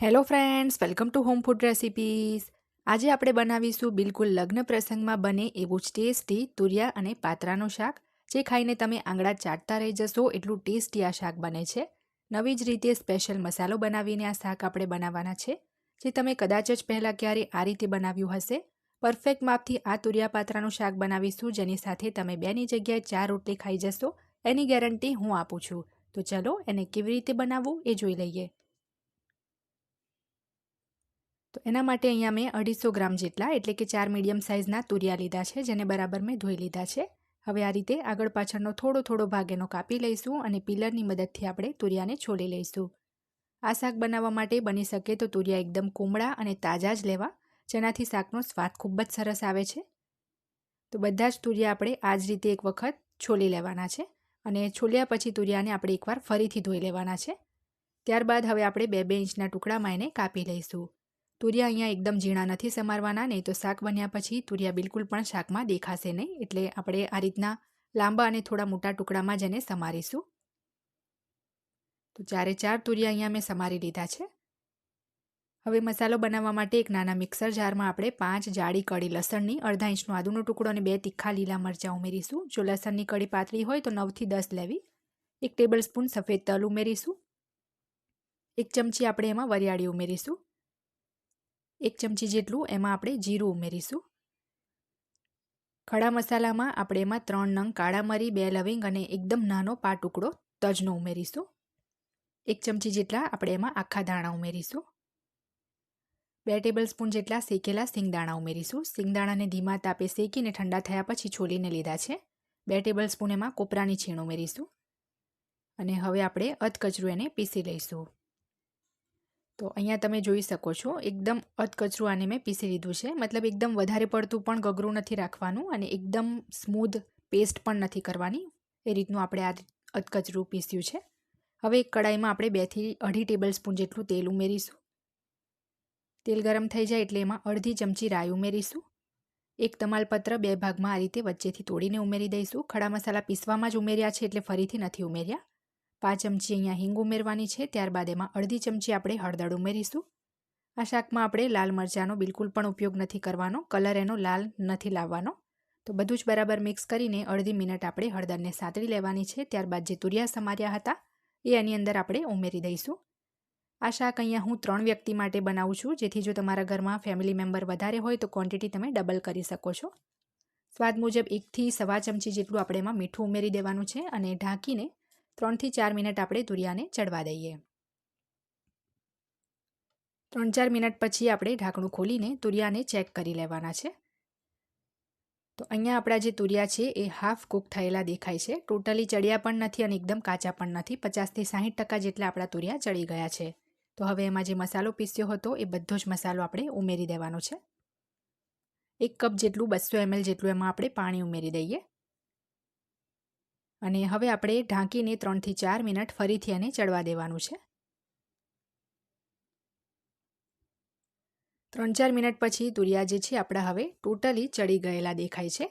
Hello friends welcome to home food recipes આજે આપણે બનાવીશું બિલકુલ લગ્ન પ્રસંગમાં બને એવું જ ટેસ્ટી તુરિયા અને પાત્રાનું શાક, જે ખાઈને તમે આંગળા ચાટતા રહી જશો એટલું ટેસ્ટી આ શાક બને છે. નવી જ રીતે સ્પેશિયલ મસાલો બનાવીને આ શાક આપણે બનાવવાના છે, જે તમે કદાચ જ પહેલાં ક્યારે આ રીતે બનાવ્યું હશે. પરફેક્ટ માપથી આ તુરિયા પાત્રાનું શાક બનાવીશું, જેની સાથે તમે બેની જગ્યાએ ચાર રોટલી ખાઈ જશો, એની ગેરંટી હું આપું છું. તો ચલો એને કેવી રીતે બનાવવું એ જોઈ લઈએ. તો એના માટે અહીંયા મેં અઢીસો ગ્રામ જેટલા, એટલે કે ચાર મીડિયમ સાઇઝના તુરિયા લીધા છે, જેને બરાબર મેં ધોઈ લીધા છે. હવે આ રીતે આગળ પાછળનો થોડો થોડો ભાગ એનો કાપી લઈશું અને પિલરની મદદથી આપણે તુરિયાને છોલી લઈશું. આ શાક બનાવવા માટે બની શકે તો તુરિયા એકદમ કુમળા અને તાજા જ લેવા, જેનાથી શાકનો સ્વાદ ખૂબ જ સરસ આવે છે. તો બધા જ તુરિયા આપણે આ જ રીતે એક વખત છોલી લેવાના છે અને છોલ્યા પછી તુરિયાને આપણે એકવાર ફરીથી ધોઈ લેવાના છે. ત્યારબાદ હવે આપણે બે બે ઇંચના ટુકડામાં એને કાપી લઈશું. તુરિયા અહીંયા એકદમ ઝીણા નથી સમારવાના, નહીં તો શાક બન્યા પછી તુરિયા બિલકુલ પણ શાકમાં દેખાશે નહીં. એટલે આપણે આ રીતના લાંબા અને થોડા મોટા ટુકડામાં જ એને સમારીશું. તો ચારે ચાર તુરિયા અહીંયા મેં સમારી લીધા છે. હવે મસાલો બનાવવા માટે એક નાના મિક્સર જારમાં આપણે પાંચ જાડી કડી લસણની, અડધા ઇંચનો આદુનો ટુકડો અને બે તીખા લીલા મરચાં ઉમેરીશું. જો લસણની કડી પાતળી હોય તો નવથી દસ લેવી. એક ટેબલ સ્પૂન સફેદ તલ ઉમેરીશું. એક ચમચી આપણે એમાં વરિયાળી ઉમેરીશું. એક ચમચી જેટલું એમાં આપણે જીરું ઉમેરીશું. ખડા મસાલામાં આપણે એમાં ત્રણ નંગ કાળા મરી, બે લવિંગ અને એકદમ નાનો પા ટુકડો તજનો ઉમેરીશું. એક ચમચી જેટલા આપણે એમાં આખા દાણા ઉમેરીશું. બે ટેબલ સ્પૂન જેટલા શેકેલા સિંગદાણા ઉમેરીશું. સિંગદાણાને ધીમા તાપે શેકીને ઠંડા થયા પછી છોલીને લીધા છે. બે ટેબલ સ્પૂન એમાં કોપરાની છીણ ઉમેરીશું. અને હવે આપણે અધકચરું એને પીસી લઈશું. તો અહીંયા તમે જોઈ શકો છો, એકદમ અધકચરું આને મેં પીસી લીધું છે. મતલબ એકદમ વધારે પડતું પણ ગગરું નથી રાખવાનું અને એકદમ સ્મૂધ પેસ્ટ પણ નથી કરવાની. એ રીતનું આપણે આ અધકચરું પીસ્યું છે. હવે એક કડાઈમાં આપણે બેથી અઢી ટેબલ સ્પૂન જેટલું તેલ ઉમેરીશું. તેલ ગરમ થઈ જાય એટલે એમાં અડધી ચમચી રાઈ ઉમેરીશું. એક તમાલપત્ર બે ભાગમાં આ રીતે વચ્ચેથી તોડીને ઉમેરી દઈશું. ખડા મસાલા પીસવામાં જ ઉમેર્યા છે એટલે ફરીથી નથી ઉમેર્યા. પાંચ ચમચી અહીંયા હિંગ ઉમેરવાની છે, ત્યારબાદ એમાં અડધી ચમચી આપણે હળદર ઉમેરીશું. આ શાકમાં આપણે લાલ મરચાંનો બિલકુલ પણ ઉપયોગ નથી કરવાનો, કલર એનો લાલ નથી લાવવાનો. તો બધું જ બરાબર મિક્સ કરીને અડધી મિનિટ આપણે હળદરને સાતળી લેવાની છે, ત્યારબાદ જે તુરિયા સમાર્યા હતા, એ એની અંદર આપણે ઉમેરી દઈશું. આ શાક અહીંયા હું ત્રણ વ્યક્તિ માટે બનાવું છું, જેથી જો તમારા ઘરમાં ફેમિલી મેમ્બર વધારે હોય તો ક્વોન્ટિટી તમે ડબલ કરી શકો છો. સ્વાદ મુજબ એકથી સવા ચમચી જેટલું આપણે એમાં મીઠું ઉમેરી દેવાનું છે અને ઢાંકીને ત્રણથી ચાર મિનિટ આપણે તુરિયાને ચડવા દઈએ. ત્રણ ચાર મિનિટ પછી આપણે ઢાંકણું ખોલીને તુરિયાને ચેક કરી લેવાના છે. તો અહીંયા આપણા જે તુરિયા છે એ હાફ કૂક થયેલા દેખાય છે. ટોટલી ચડ્યા પણ નથી અને એકદમ કાચા પણ નથી. પચાસથી સાહીઠ ટકા જેટલા આપણા તુરિયા ચડી ગયા છે. તો હવે એમાં જે મસાલો પીસ્યો હતો એ બધો જ મસાલો આપણે ઉમેરી દેવાનો છે. એક કપ જેટલું બસો એમએલ જેટલું એમાં આપણે પાણી ઉમેરી દઈએ. અને હવે આપણે ઢાંકીને ત્રણથી ચાર મિનિટ ફરીથી એને ચડવા દેવાનું છે. ત્રણ ચાર મિનિટ પછી તુરિયા જે છે આપણા હવે ટોટલી ચડી ગયેલા દેખાય છે.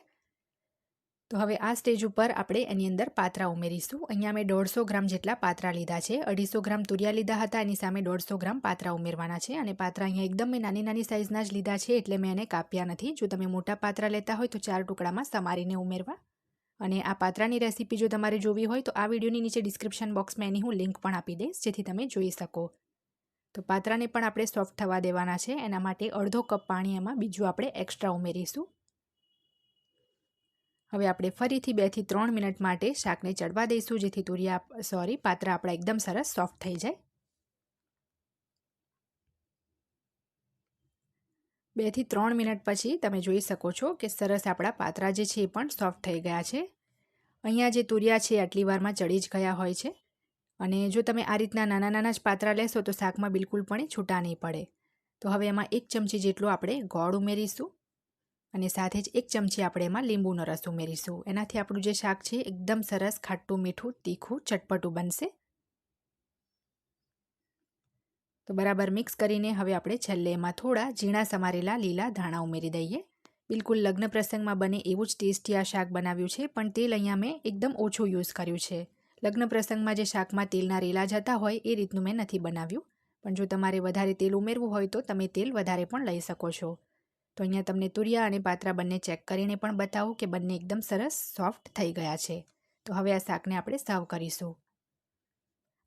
તો હવે આ સ્ટેજ ઉપર આપણે એની અંદર પાત્રા ઉમેરીશું. અહીંયા મેં દોઢસો ગ્રામ જેટલા પાત્રા લીધા છે. અઢીસો ગ્રામ તુરિયા લીધા હતા, એની સામે દોઢસો ગ્રામ પાત્રા ઉમેરવાના છે અને પાત્રા અહીંયા એકદમ મેં નાની નાની સાઇઝના જ લીધા છે એટલે મેં એને કાપ્યા નથી. જો તમે મોટા પાત્રા લેતા હોય તો ચાર ટુકડામાં સમારીને ઉમેરવા. અને આ પાત્રાની રેસીપી જો તમારે જોવી હોય તો આ વિડીયોની નીચે ડિસ્ક્રિપ્શન બોક્સમાં એની હું લિંક પણ આપી દઈશ, જેથી તમે જોઈ શકો. તો પાત્રાને પણ આપણે સોફ્ટ થવા દેવાના છે, એના માટે અડધો કપ પાણી એમાં બીજું આપણે એક્સ્ટ્રા ઉમેરીશું. હવે આપણે ફરીથી બેથી ત્રણ મિનિટ માટે શાકને ચડવા દઈશું, જેથી તુરિયા સોરી પાત્રા આપણા એકદમ સરસ સોફ્ટ થઈ જાય. બેથી ત્રણ મિનિટ પછી તમે જોઈ શકો છો કે સરસ આપણા પાતરા જે છે એ પણ સોફ્ટ થઈ ગયા છે. અહીંયા જે તુરિયા છે આટલી વારમાં ચડી જ ગયા હોય છે. અને જો તમે આ રીતના નાના નાના જ પાત્રા લેશો તો શાકમાં બિલકુલ પણ છૂટા નહીં પડે. તો હવે એમાં એક ચમચી જેટલું આપણે ગોળ ઉમેરીશું અને સાથે જ એક ચમચી આપણે એમાં લીંબુનો રસ ઉમેરીશું. એનાથી આપણું જે શાક છે એકદમ સરસ, ખાટું, મીઠું, તીખું, ચટપટું બનશે. તો બરાબર મિક્સ કરીને હવે આપણે છેલ્લે એમાં થોડા ઝીણા સમારેલા લીલા ધાણા ઉમેરી દઈએ. બિલકુલ લગ્ન પ્રસંગમાં બને એવું જ ટેસ્ટી આ શાક બનાવ્યું છે, પણ તેલ અહીંયા મેં એકદમ ઓછું યુઝ કર્યું છે. લગ્ન પ્રસંગમાં જે શાકમાં તેલના રેલા જતા હોય એ રીતનું મેં નથી બનાવ્યું. પણ જો તમારે વધારે તેલ ઉમેરવું હોય તો તમે તેલ વધારે પણ લઈ શકો છો. તો અહીંયા તમને તુરિયા અને પાત્રા બંને ચેક કરીને પણ બતાવું કે બંને એકદમ સરસ સોફ્ટ થઈ ગયા છે. તો હવે આ શાકને આપણે સર્વ કરીશું.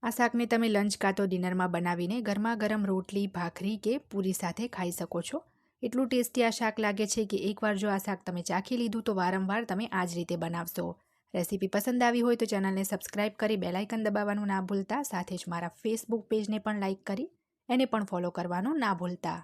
આ શાકને તમે લંચ કાં તો ડિનરમાં બનાવીને ગરમા ગરમ રોટલી, ભાખરી કે પૂરી સાથે ખાઈ શકો છો. એટલું ટેસ્ટી આ શાક લાગે છે કે એકવાર જો આ શાક તમે ચાખી લીધું તો વારંવાર તમે આ જ રીતે બનાવશો. રેસીપી પસંદ આવી હોય તો ચેનલને સબસ્ક્રાઇબ કરી બેલાઇકન દબાવવાનું ના ભૂલતા. સાથે જ મારા ફેસબુક પેજને પણ લાઇક કરી, એને પણ ફોલો કરવાનું ના ભૂલતા.